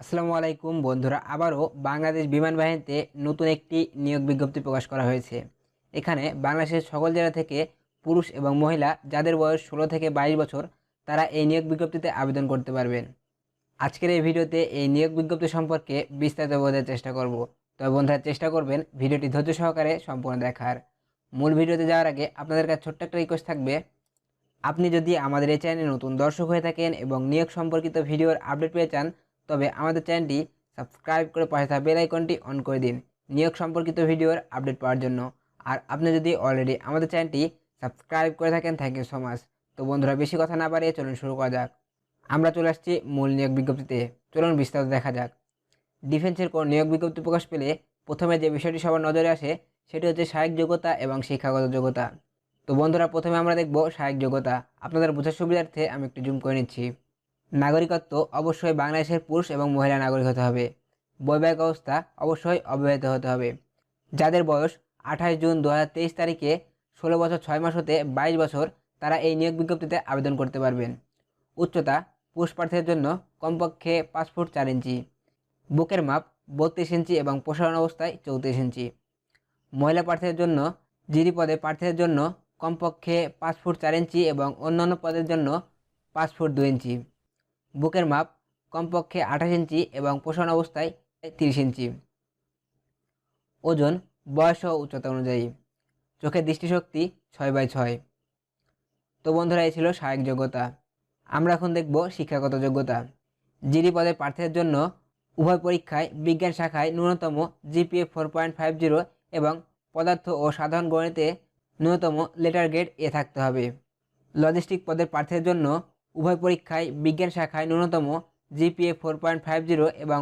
আসসালামু আলাইকুম বন্ধুরা, আবারও বাংলাদেশ বিমান বাহিনীতে নতুন একটি নিয়োগ বিজ্ঞপ্তি প্রকাশ করা হয়েছে। এখানে বাংলাদেশের সকল জেলা থেকে পুরুষ এবং মহিলা যাদের বয়স ষোলো থেকে বাইশ বছর, তারা এই নিয়োগ বিজ্ঞপ্তিতে আবেদন করতে পারবেন। আজকের এই ভিডিওতে এই নিয়োগ বিজ্ঞপ্তি সম্পর্কে বিস্তারিত বোঝার চেষ্টা করব। তবে বন্ধুরা, চেষ্টা করবেন ভিডিওটি ধৈর্য সহকারে সম্পূর্ণ দেখার। মূল ভিডিওতে যাওয়ার আগে আপনাদের কাছে ছোট্ট একটা রিকোয়েস্ট থাকবে। আপনি যদি আমাদের এই চ্যানেলে নতুন দর্শক হয়ে থাকেন এবং নিয়োগ সম্পর্কিত ভিডিওর আপডেট পেয়ে চান তবে আমাদের চ্যানেলটি সাবস্ক্রাইব করে পাশে থাকা বেল আইকনটি অন করে দিন নিয়োগ সম্পর্কিত ভিডিওর আপডেট পাওয়ার জন্য। আর আপনি যদি অলরেডি আমাদের চ্যানেলটি সাবস্ক্রাইব করে থাকেন থ্যাংক ইউ সো মাচ তো বন্ধুরা, বেশি কথা না বাড়িয়ে চলুন শুরু করা যাক। আমরা চলে আসছি মূল নিয়োগ বিজ্ঞপ্তিতে। চলুন বিস্তারিত দেখা যাক। ডিফেন্সের কোন নিয়োগ বিজ্ঞপ্তি প্রকাশ পেলে প্রথমে যে বিষয়টি সবার নজরে আসে, সেটি হচ্ছে সহায়ক যোগ্যতা এবং শিক্ষাগত যোগ্যতা। তো বন্ধুরা, প্রথমে আমরা দেখব সহায়ক যোগ্যতা। আপনাদের বোঝার সুবিধার্থে আমি একটু জুম করে নিচ্ছি। নাগরিকত্ব অবশ্যই বাংলাদেশের পুরুষ এবং মহিলা নাগরিক হতে হবে। বৈবাহিক অবস্থা অবশ্যই অব্যাহত হতে হবে। যাদের বয়স আঠাশ জুন দু হাজার তেইশ তারিখে ষোলো বছর ছয় মাস হতে বাইশ বছর, তারা এই নিয়োগ বিজ্ঞপ্তিতে আবেদন করতে পারবেন। উচ্চতা পুরুষ প্রার্থীদের জন্য কমপক্ষে পাঁচ ফুট চার ইঞ্চি। বুকের মাপ বত্রিশ ইঞ্চি এবং প্রসারণ অবস্থায় চৌত্রিশ ইঞ্চি। মহিলা প্রার্থীদের জন্য জিডি পদে প্রার্থীদের জন্য কমপক্ষে পাঁচ ফুট চার ইঞ্চি এবং অন্যান্য পদের জন্য পাঁচ ফুট দু ইঞ্চি। বুকের মাপ কমপক্ষে আঠাশ ইঞ্চি এবং পোষণ অবস্থায় তিরিশ ইঞ্চি। ওজন, বয়স ও উচ্চতা অনুযায়ী। চোখের দৃষ্টিশক্তি ছয় বাই ছয়। তো বন্ধুরা, এই ছিল সহায়ক যোগ্যতা। আমরা এখন দেখব শিক্ষাগত যোগ্যতা। জিডি পদে প্রার্থীদের জন্য উভয় পরীক্ষায় বিজ্ঞান শাখায় ন্যূনতম GPA four point five zero এবং পদার্থ ও সাধারণ গণিতে ন্যূনতম লেটার গ্রেড এ থাকতে হবে। লজিস্টিক পদের প্রার্থীদের জন্য উভয় পরীক্ষায় বিজ্ঞান শাখায় ন্যূনতম GPA four point five zero এবং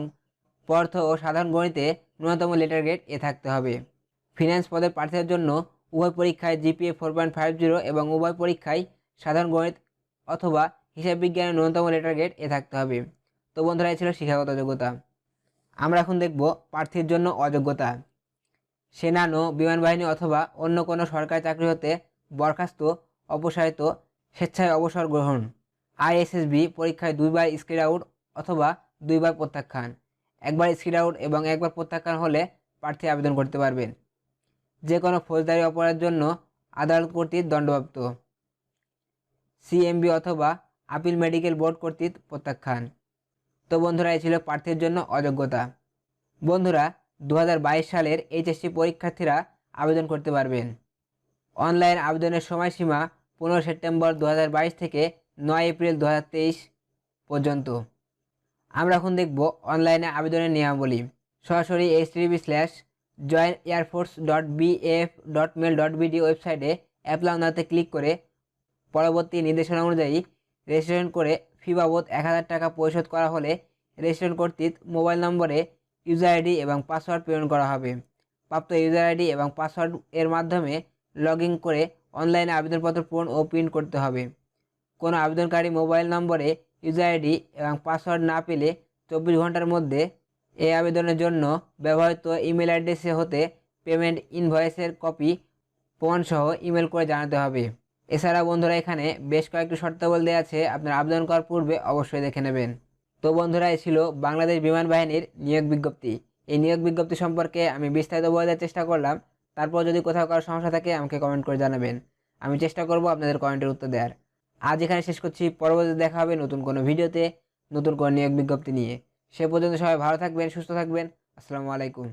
পদার্থ ও সাধারণ গণিতে ন্যূনতম লেটার গ্রেড এ থাকতে হবে। ফিনান্স পদের প্রার্থীদের জন্য উভয় পরীক্ষায় GPA four point five zero এবং উভয় পরীক্ষায় সাধারণ গণিত অথবা হিসাব বিজ্ঞানের ন্যূনতম লেটার গ্রেড এ থাকতে হবে। তো বন্ধুরা ছিল শিক্ষাগত যোগ্যতা। আমরা এখন দেখব প্রার্থীর জন্য অযোগ্যতা। সেনা বিমান বাহিনী অথবা অন্য কোনো সরকারি চাকরি হতে বরখাস্ত, অপসারিত, স্বেচ্ছায় অবসর গ্রহণ। আইএসএসবি পরীক্ষায় দুইবার স্ক্রিড আউট অথবা দুইবার প্রত্যাখ্যান। একবার স্ক্রিড আউট এবং একবার প্রত্যাখ্যান হলে প্রার্থী আবেদন করতে পারবেন। যে কোনো ফৌজদারি অপরাধের জন্য আদালত কর্তৃক দণ্ডপ্রাপ্ত। সিএমবি অথবা আপিল মেডিকেল বোর্ড কর্তৃক প্রত্যাখ্যান। তো বন্ধুরা, এই ছিল প্রার্থীর জন্য অযোগ্যতা। বন্ধুরা দু হাজার বাইশ সালের এইচএসসি পরীক্ষার্থীরা আবেদন করতে পারবেন। অনলাইন আবেদনের সময়সীমা পনেরো সেপ্টেম্বর দু হাজার বাইশ থেকে নয় এপ্রিল দু হাজার তেইশ পর্যন্ত। আমরা এখন দেখব অনলাইনে আবেদনের নিয়মাবলী। সরাসরি H TV slash join air force dot BF dot mail dot BD ওয়েবসাইটে অ্যাপ্লাই নাতে ক্লিক করে পরবর্তী নির্দেশনা অনুযায়ী রেজিস্ট্রেশন করে ফি বাবদ এক হাজার টাকা পরিশোধ করা হলে রেজিস্ট্রেশন কর্তৃক মোবাইল নম্বরে ইউজার আইডি এবং পাসওয়ার্ড প্রেরণ করা হবে। প্রাপ্ত ইউজার আইডি এবং পাসওয়ার্ড এর মাধ্যমে লগ করে অনলাইনে আবেদনপত্র পূরণ ও প্রিন্ট করতে হবে। কোনো আবেদনকারী মোবাইল নম্বরে ইউজার আইডি এবং পাসওয়ার্ড না পেলে চব্বিশ ঘণ্টার মধ্যে এই আবেদনের জন্য ব্যবহৃত ইমেল অ্যাড্রেসে হতে পেমেন্ট ইনভয়েসের কপি প্রমাণসহ ইমেল করে জানাতে হবে। এছাড়া বন্ধুরা, এখানে বেশ কয়েকটি শর্তাবলী দেওয়া আছে। আপনার আবেদন করার পূর্বে অবশ্যই দেখে নেবেন। তো বন্ধুরা, এই ছিল বাংলাদেশ বিমান বাহিনীর নিয়োগ বিজ্ঞপ্তি। এই নিয়োগ বিজ্ঞপ্তি সম্পর্কে আমি বিস্তারিত বোঝার চেষ্টা করলাম। তারপর যদি কোথাও কারও সমস্যা থাকে, আমাকে কমেন্ট করে জানাবেন। আমি চেষ্টা করব আপনাদের কমেন্টের উত্তর দেওয়ার। আজ এখানে শেষ করছি। পরবর্তীতে দেখা হবে নতুন কোনো ভিডিওতে, নতুন কোনো নিয়োগ বিজ্ঞপ্তি নিয়ে। সে পর্যন্ত সবাই ভালো থাকবেন, সুস্থ থাকবেন। আসসালামু আলাইকুম।